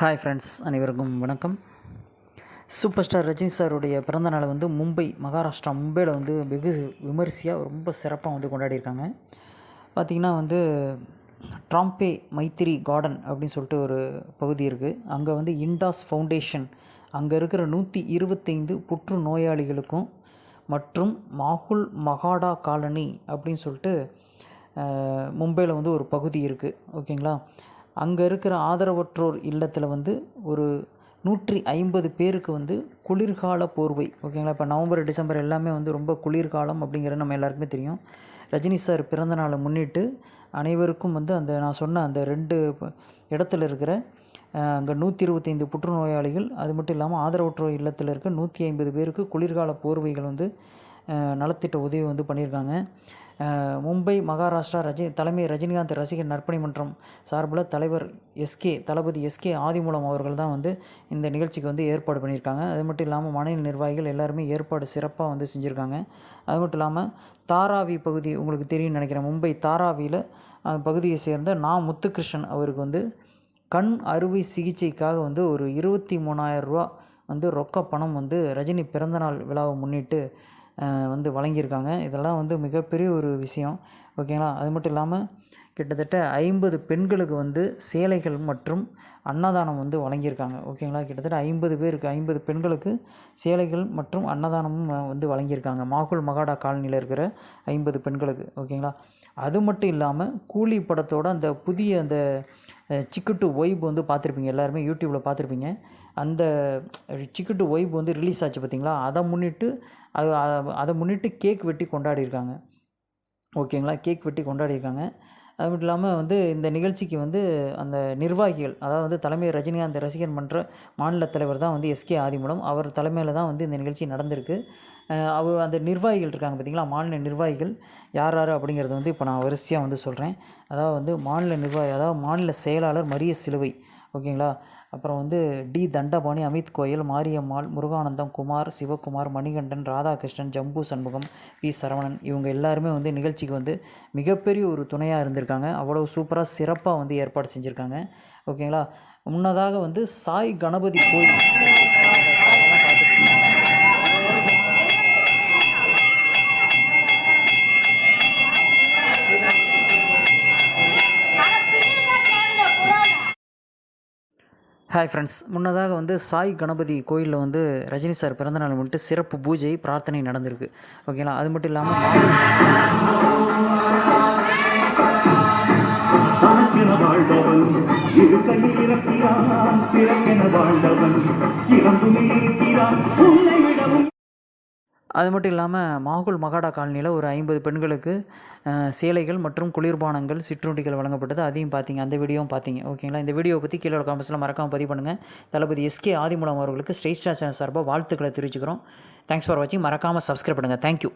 Hi friends அனைவருக்கும் வணக்கம். Super star Rajini சாருடைய பிறந்த நாளை வந்து மும்பை மகாராஷ்டிரா மும்பையில் வந்து வெகு விமரிசையாக ரொம்ப சிறப்பாக வந்து கொண்டாடியிருக்காங்க. பார்த்திங்கன்னா வந்து ட்ராம்பே மைத்திரி கார்டன் அப்படின்னு சொல்லிட்டு ஒரு பகுதி இருக்குது அங்கே வந்து இண்டாஸ் ஃபவுண்டேஷன் அங்கே இருக்கிற நூற்றி இருபத்தைந்து புற்று நோயாளிகளுக்கும் மற்றும் மாகுல் மகாடா காலனி அப்படின்னு சொல்லிட்டு மும்பையில் வந்து ஒரு பகுதி இருக்குது ஓகேங்களா? அங்கே இருக்கிற ஆதரவற்றோர் இல்லத்தில் வந்து ஒரு நூற்றி ஐம்பது பேருக்கு வந்து குளிர்கால போர்வை. ஓகேங்களா? இப்போ நவம்பர் டிசம்பர் எல்லாமே வந்து ரொம்ப குளிர்காலம் அப்படிங்கிறது நம்ம எல்லாருக்குமே தெரியும். ரஜினி சார் பிறந்த நாளை முன்னிட்டு அனைவருக்கும் வந்து அந்த நான் சொன்ன அந்த ரெண்டு இடத்துல இருக்கிற அங்கே நூற்றி இருபத்தைந்து புற்றுநோயாளிகள் அது மட்டும் இல்லாமல் ஆதரவற்றோர் இல்லத்தில் இருக்க நூற்றி ஐம்பது பேருக்கு குளிர்கால போர்வைகள் வந்து நலத்திட்ட உதவி வந்து பண்ணியிருக்காங்க. மும்பை மகாராஷ்டிரா ரஜி தலைமை ரஜினிகாந்த் ரசிகர் நற்பணி மன்றம் சார்பில் தலைவர் எஸ்கே தளபதி எஸ்கே ஆதிமூலம் அவர்கள் தான் வந்து இந்த நிகழ்ச்சிக்கு வந்து ஏற்பாடு பண்ணியிருக்காங்க. அது மட்டும் இல்லாமல் மாநில நிர்வாகிகள் எல்லாருமே ஏற்பாடு சிறப்பாக வந்து செஞ்சுருக்காங்க. அது மட்டும் இல்லாமல் தாராவி பகுதி உங்களுக்கு தெரியும்னு நினைக்கிறேன். மும்பை தாராவியில் பகுதியை சேர்ந்த நா. முத்துகிருஷ்ணன் அவருக்கு வந்து கண் அறுவை சிகிச்சைக்காக வந்து ஒரு இருபத்தி மூணாயிரம் ரூபா வந்து ரொக்க பணம் வந்து ரஜினி பிறந்தநாள் விழாவை முன்னிட்டு வந்து வழங்கியிருக்காங்க. இதெல்லாம் வந்து மிகப்பெரிய ஒரு விஷயம். ஓகேங்களா? அது மட்டும் இல்லாமல் கிட்டத்தட்ட ஐம்பது பெண்களுக்கு வந்து சேலைகள் மற்றும் அன்னதானம் வந்து வழங்கியிருக்காங்க. ஓகேங்களா? கிட்டத்தட்ட ஐம்பது பேருக்கு ஐம்பது பெண்களுக்கு சேலைகள் மற்றும் அன்னதானமும் வந்து வழங்கியிருக்காங்க. மாகுல் மகாடா காலனியில் இருக்கிற ஐம்பது பெண்களுக்கு. ஓகேங்களா? அது மட்டும் இல்லாமல் கூலி படத்தோட அந்த புதிய அந்த சிக்கு டு ஒய்ப் வந்து பார்த்துருப்பீங்க எல்லாருமே யூடியூப்பில் பார்த்துருப்பீங்க. அந்த சிக்கு டு ஒய்ப் வந்து ரிலீஸ் ஆச்சு பார்த்தீங்களா? அதை முன்னிட்டு அது அதை முன்னிட்டு கேக் வெட்டி கொண்டாடியிருக்காங்க. ஓகேங்களா? கேக் வெட்டி கொண்டாடியிருக்காங்க. அது மட்டும் இல்லாமல் வந்து இந்த நிகழ்ச்சிக்கு வந்து அந்த நிர்வாகிகள் அதாவது வந்து தலைமை ரஜினிகாந்த் ரசிகர் மன்ற மாநில தலைவர் தான் வந்து எஸ்கே ஆதிமூலம். அவர் தலைமையில் தான் வந்து இந்த நிகழ்ச்சி நடந்திருக்கு. அவர் அந்த நிர்வாகிகள் இருக்காங்க பார்த்திங்களா மாநில நிர்வாகிகள். யார் யார் அப்படிங்கிறது வந்து இப்போ நான் வரிசையாக வந்து சொல்கிறேன் அதாவது வந்து மாநில நிர்வாகி அதாவது மாநில செயலாளர் மரிய சிலுவை ஓகேங்களா? அப்புறம் வந்து டி தண்டபாணி அமித் கோயல் மாரியம்மாள் முருகானந்தம் குமார் சிவகுமார் மணிகண்டன் ராதாகிருஷ்ணன் ஜம்பு சண்முகம் பி சரவணன் இவங்க எல்லாருமே வந்து நிகழ்ச்சிக்கு வந்து மிகப்பெரிய ஒரு துணையாக இருந்திருக்காங்க. அவ்வளோ சூப்பராக சிறப்பாக வந்து ஏற்பாடு செஞ்சுருக்காங்க. ஓகேங்களா? முன்னதாக வந்து சாய் கணபதி கோயில் ஹாய் ஃப்ரெண்ட்ஸ் முன்னதாக வந்து சாய் கணபதி கோயிலில் வந்து ரஜினி சார் பிறந்தநாள் வந்துட்டு சிறப்பு பூஜை பிரார்த்தனை நடந்திருக்கு. ஓகேங்களா அது மட்டும் இல்லாமல் வாழ்ந்தவன் அது மட்டும் இல்லாமல் மாகுல் மகாடா காலனியில் ஒரு ஐம்பது பெண்களுக்கு சேலைகள் மற்றும் குளிர்பானங்கள் சிற்றுண்டிகள் வழங்கப்பட்டது. அதையும் பார்த்தீங்க அந்த வீடியோவும் பார்த்தீங்க ஓகேங்களா? இந்த வீடியோ பற்றி கீழே காமெண்ட்ஸில் மறக்காமல் பதிவு பண்ணுங்கள் தளபதி எஸ்கே ஆதிமூலம் அவர்களுக்கு ஸ்ட்ரெயிட் சேனல் சார்பாக வாழ்த்துக்களை தெரிவிச்சுக்கிறோம். தேங்க்ஸ் ஃபார் வாட்சிங் மறக்காமல் சப்ஸ்கிரைப் பண்ணுங்கள் தேங்க்யூ